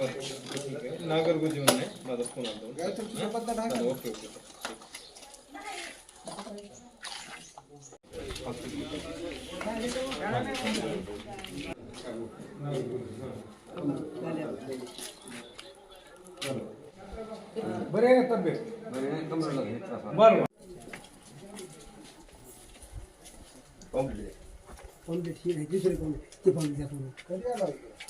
बरं नागरगोजी म्हणून आहे माझा फोन आला. ओके ओके बरे आहे का तब्येत बरं कधी आला सुधीर गुट्टे आमच्या बहीण आहेत ती नाळेगावची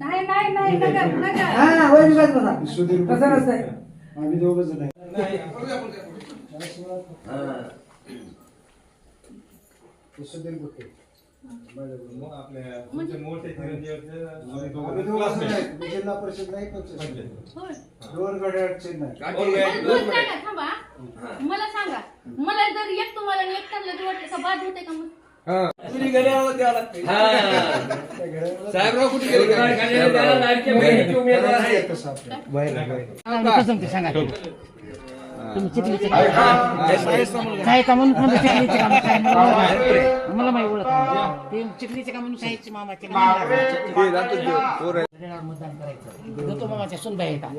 नाही नाही नाही नका नका. सुधीर गुट्टे. आम्ही दोघं जण आहे सुधीर गुट्टे माझ्याबरोबर. मग आपल्या तुमचे मोठे चिरंजीव आम्ही दोघं जण आहेत. मी जिल्हा परिषद नाही होय. दोन गड्या चेन्नई बरं, सांगा थांबा. मला सांगा मला जर एक तुम्हाला एक जर वाटलं का बाद होते का मग? साहेबराव कुठे मला मला माहिती ओळख नाही. ते चिखलीचे काम म्हणून साहित्य मामाचे मतदान करायचं. दत्तो मामाच्या सुनबाई येतात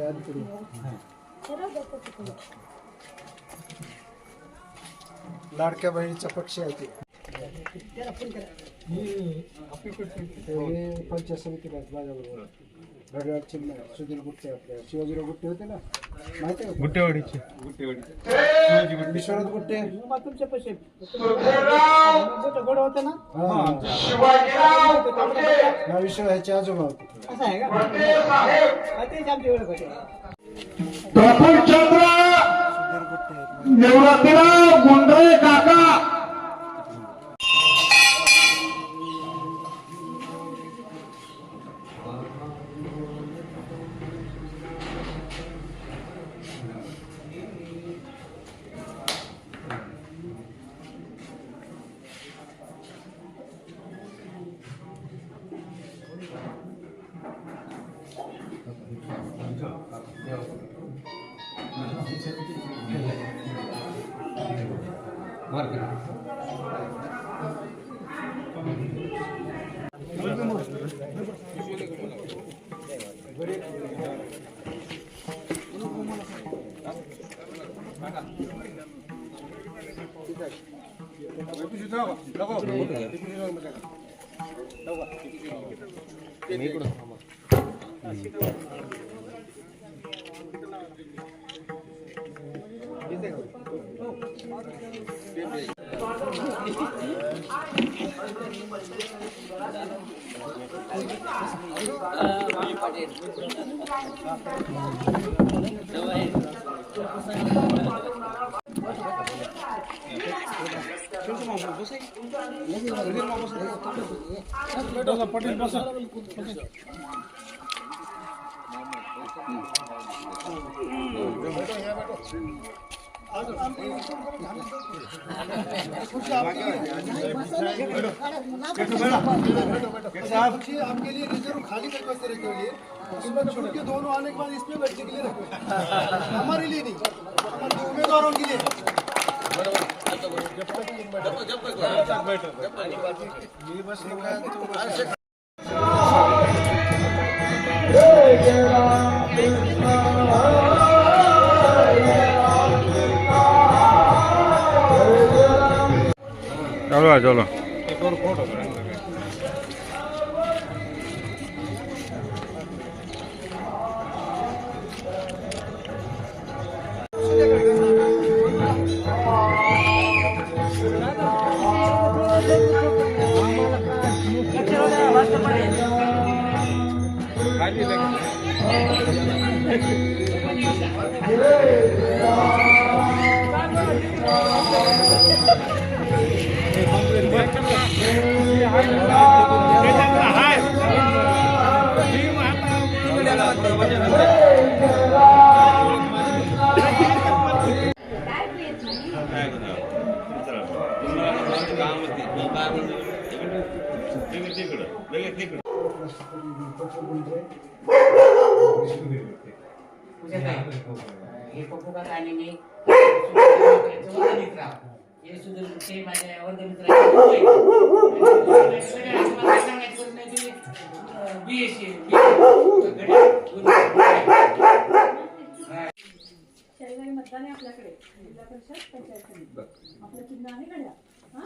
लाडक्या बहिणीचा पक्ष आहे ते. ते पंचायत समितीला आहेत माझ्याबरोबर घड्याळ चिन्ह. सुधीर गुट्टे आपले शिवाजीराव गुट्टे होते ना? माहिती आहे? गुट्टेवाडीचे. गुट्टेवाडी विश्वनाथ गुट्टे. तुमच्या पैसे. गोड होते ना? हा. विश्व ह्याचे आजोबा होते. असं आहे का? तेच आमची ओळख होते सुधीर गुट्टे आहेत आपकी आपके लिए रिजर्व खाली करके से रखे हुए उसमें छूट के दोनों आने के बाद इसमें बैठने के लिए रखे हमारे लिए नहीं हमारे उम्मीदवारों के लिए કરવા ચાલો Thank. हे पप्पू आणि मी हे सुधीर गुट्टे माझ्या मतदान आहे आपल्याकडे. जिल्हा परिषद पंचायत समिती. आपलं चिन्ह आहे घड्या हा?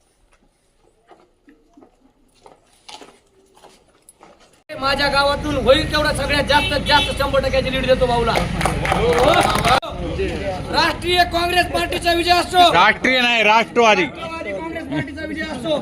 माझ्या गावातून होईल तेवढा सगळ्यात जास्त जास्त शंभर टक्क्याची लीड देतो भाऊला. राष्ट्रीय काँग्रेस पार्टीचा विजय असो. राष्ट्रीय नाही राष्ट्रवादी. राष्ट्रवादी काँग्रेस पार्टीचा विजय असो.